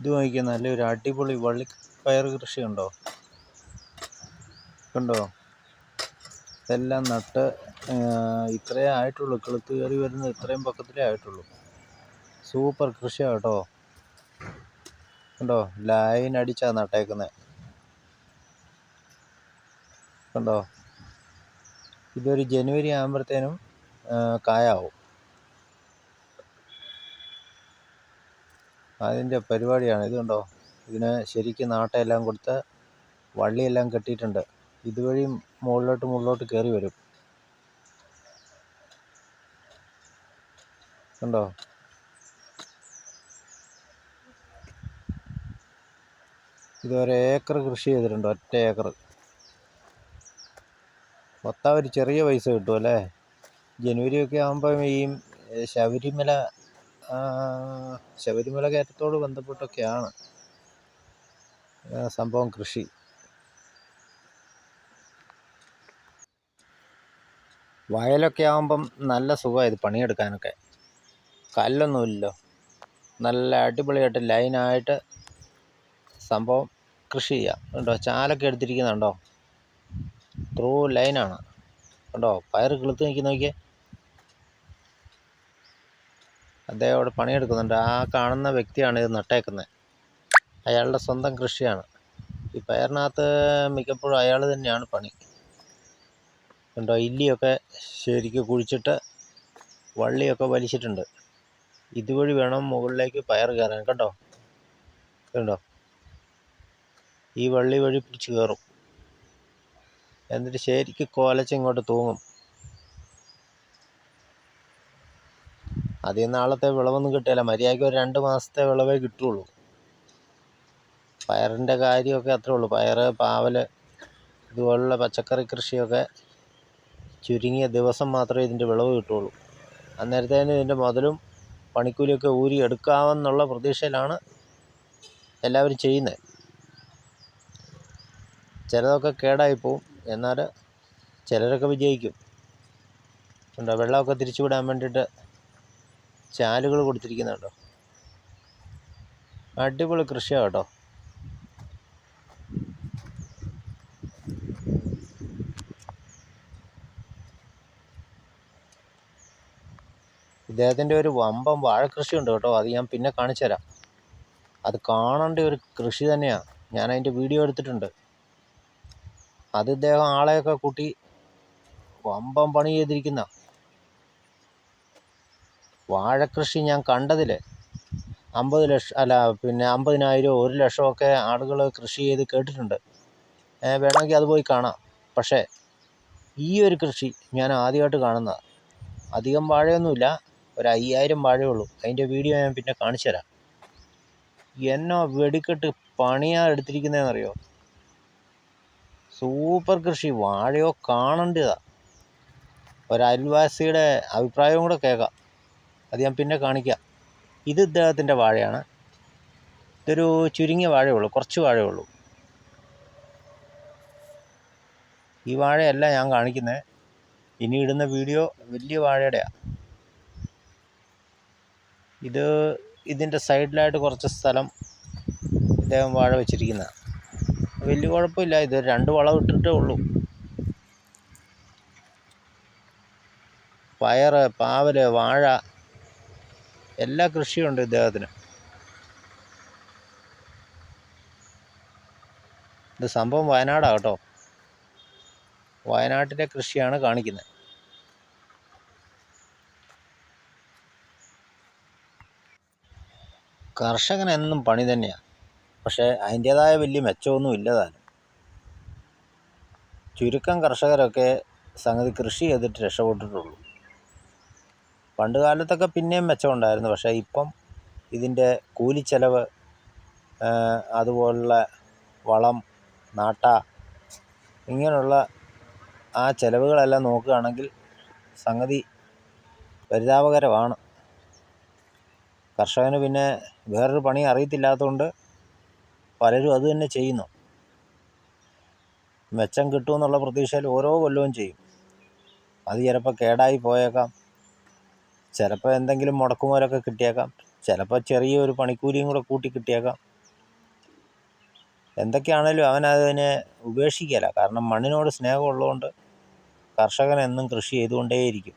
ഇത് വാങ്ങിക്കാൻ നല്ലൊരു അടിപൊളി വള്ളി പയർ കൃഷി ഉണ്ടോ കണ്ടോ? ഇതെല്ലാം നട്ട് ഇത്രയേ ആയിട്ടുള്ളൂ. കിളുത്ത് കയറി വരുന്നത് ഇത്രയും പക്കത്തിലേ ആയിട്ടുള്ളൂ. സൂപ്പർ കൃഷിയാണ് കേട്ടോ. കണ്ടോ? ലൈൻ അടിച്ചാണ് നട്ടേക്കുന്നത് കണ്ടോ? ഇതൊരു ജനുവരി ആകുമ്പോഴത്തേനും കായാവും. അതിന്റെ പരിപാടിയാണ്. ഇത് കണ്ടോ ഇതിന് ശരിക്കും നാട്ടെല്ലാം കൊടുത്ത് വള്ളിയെല്ലാം കെട്ടിയിട്ടുണ്ട്. ഇതുവഴി മുകളിലോട്ട് മുകളിലോട്ട് കയറി വരും. കണ്ടോ ഇതുവരെ ഏക്കർ കൃഷി ചെയ്തിട്ടുണ്ട്. ഒറ്റ ഏക്കർ. മൊത്തം ഒരു ചെറിയ പൈസ കിട്ടും അല്ലേ? ജനുവരി ഒക്കെ ആകുമ്പം ഈ ശബരിമല ശബരിമല കയറ്റത്തോട് ബന്ധപ്പെട്ടൊക്കെയാണ് സംഭവം കൃഷി. വയലൊക്കെ ആകുമ്പം നല്ല സുഖമാണ് ഇത് പണിയെടുക്കാനൊക്കെ. കല്ലൊന്നുമില്ലല്ലോ. നല്ല അടിപൊളിയായിട്ട് ലൈനായിട്ട് സംഭവം കൃഷി ചെയ്യാം. കണ്ടോ? ചാലൊക്കെ എടുത്തിരിക്കുന്നുണ്ടോ? ത്രൂ ലൈനാണ് കണ്ടോ? പയർ കിളുത്ത് നിൽക്കുന്ന നോക്കിയേ. അദ്ദേഹം അവിടെ പണിയെടുക്കുന്നുണ്ട്. ആ കാണുന്ന വ്യക്തിയാണ് ഇത് നട്ടേക്കുന്നത്. അയാളുടെ സ്വന്തം കൃഷിയാണ്. ഈ പയറിനകത്ത് മിക്കപ്പോഴും അയാൾ തന്നെയാണ് പണി. കണ്ടോ ഇല്ലിയൊക്കെ ശരിക്ക് കുഴിച്ചിട്ട് വള്ളിയൊക്കെ വലിച്ചിട്ടുണ്ട്. ഇതുവഴി വേണം മുകളിലേക്ക് പയർ കയറാൻ. കണ്ടോ? കണ്ടോ? ഈ വള്ളി വഴി പിടിച്ച് കയറും. എന്നിട്ട് ശരിക്ക് കോലച്ച് ഇങ്ങോട്ട് തൂങ്ങും. അതിൽ നാളത്തെ വിളവൊന്നും കിട്ടില്ല. മര്യാദയ്ക്ക് ഒരു രണ്ട് മാസത്തെ വിളവേ കിട്ടുള്ളൂ. പയറിന്റെ കാര്യമൊക്കെ അത്രേ ഉള്ളൂ. പയർ പാവൽ ഇതുപോലുള്ള പച്ചക്കറി കൃഷിയൊക്കെ ചുരുങ്ങിയ ദിവസം മാത്രമേ ഇതിന്റെ വിളവ് കിട്ടുള്ളൂ. അന്നേരത്തേന് ഇതിന്റെ മുതലും പണിക്കൂലിയൊക്കെ ഊരി എടുക്കാമെന്നുള്ള പ്രതീക്ഷയിലാണ് എല്ലാവരും ചെയ്യുന്നത്. ചിലതൊക്കെ കേടായി പോവും. എന്നാൽ ചിലരൊക്കെ വിജയിക്കും. എന്താ വെള്ളമൊക്കെ തിരിച്ചുവിടാൻ വേണ്ടിയിട്ട് ചാലുകൾ കൊടുത്തിരിക്കുന്നുണ്ടോ? അടിപൊളി കൃഷിയാണ് കേട്ടോ. ഇദ്ദേഹത്തിന്റെ ഒരു വമ്പം വാഴക്കൃഷി ഉണ്ട് കേട്ടോ. അത് ഞാൻ പിന്നെ കാണിച്ചു തരാം. അത് കാണേണ്ട ഒരു കൃഷി തന്നെയാണ് ഞാൻ അതിന്റെ വീഡിയോ എടുത്തിട്ടുണ്ട്. അത് ഇദ്ദേഹം ആളെയൊക്കെ കൂട്ടി വമ്പം പണി ചെയ്തിരിക്കുന്ന. വാഴക്കൃഷി ഞാൻ കണ്ടതിൽ അമ്പത് ലക്ഷം അല്ല പിന്നെ അമ്പതിനായിരം ഒരു ലക്ഷമൊക്കെ ആളുകൾ കൃഷി ചെയ്ത് കേട്ടിട്ടുണ്ട്. വേണമെങ്കിൽ അത് പോയി കാണാം. പക്ഷേ ഈ ഒരു കൃഷി ഞാൻ ആദ്യമായിട്ട് കാണുന്നതാണ് അധികം വാഴയൊന്നുമില്ല. ഒരു അയ്യായിരം വാഴയേ ഉള്ളൂ. അതിന്റെ വീഡിയോ ഞാൻ പിന്നെ കാണിച്ചു തരാം. എന്നോ വെടിക്കെട്ട് പണിയാ എടുത്തിരിക്കുന്നതെന്നറിയോ? സൂപ്പർ കൃഷി. വാഴയോ കാണേണ്ടതാണ് ഒരു അയൽവാസിയുടെ അഭിപ്രായവും കൂടെ കേൾക്കാം. അത് ഞാൻ പിന്നെ കാണിക്കാം. ഇത് ഇദ്ദേഹത്തിന്റെ വാഴയാണ്. ഇതൊരു ചുരുങ്ങിയ വാഴയേ ഉള്ളൂ കുറച്ച് വാഴയേ ഉള്ളൂ. ഈ വാഴയല്ല ഞാൻ കാണിക്കുന്നത് ഇനി ഇടുന്ന വീഡിയോ വലിയ വാഴയുടെയാണ് ഇത് ഇതിന്റെ സൈഡിലായിട്ട് കുറച്ച് സ്ഥലം ഇദ്ദേഹം വാഴ വെച്ചിരിക്കുന്നതാണ് വലിയ കുഴപ്പമില്ല ഇത് രണ്ട് വളം ഇട്ടിട്ടേ ഉള്ളൂ. പയർ പാവൽ വാഴ എല്ലാ കൃഷിയുണ്ട് ഇദ്ദേഹത്തിന്. ഇത് സംഭവം വയനാടാണ് കേട്ടോ. വയനാട്ടിലെ കൃഷിയാണ് കാണിക്കുന്നത് കർഷകൻ എന്നും പണി തന്നെയാണ് പക്ഷേ അതിന്റേതായ വലിയ മെച്ചമൊന്നും ഇല്ലതാനും ചുരുക്കം കർഷകരൊക്കെ സംഗതി കൃഷി ചെയ്തിട്ട് രക്ഷപ്പെട്ടിട്ടുള്ളൂ. പണ്ട് കാലത്തൊക്കെ പിന്നെയും മെച്ചമുണ്ടായിരുന്നു. പക്ഷേ ഇപ്പം ഇതിന്റെ കൂലിച്ചെലവ് അതുപോലുള്ള വളം നാട്ട ഇങ്ങനെയുള്ള ആ ചിലവുകളെല്ലാം നോക്കുകയാണെങ്കിൽ സംഗതി പരിതാപകരമാണ്. കർഷകന് പിന്നെ വേറൊരു പണി അറിയത്തില്ലാത്തതുകൊണ്ട് പലരും അത് തന്നെ ചെയ്യുന്നു. മെച്ചം കിട്ടുമെന്നുള്ള പ്രതീക്ഷയിൽ ഓരോ കൊല്ലവും ചെയ്യും. അത് ചിലപ്പോൾ കേടായി പോയേക്കാം. ചിലപ്പോൾ എന്തെങ്കിലും മുടക്കുമോരൊക്കെ കിട്ടിയേക്കാം. ചിലപ്പോൾ ചെറിയൊരു പണിക്കൂലിയും കൂടെ കൂട്ടി കിട്ടിയേക്കാം. എന്തൊക്കെയാണേലും അവൻ അതിനെ ഉപേക്ഷിക്കുകയില്ല കാരണം മണ്ണിനോട് സ്നേഹമുള്ളതുകൊണ്ട് കർഷകൻ എന്നും കൃഷി ചെയ്തുകൊണ്ടേയിരിക്കും.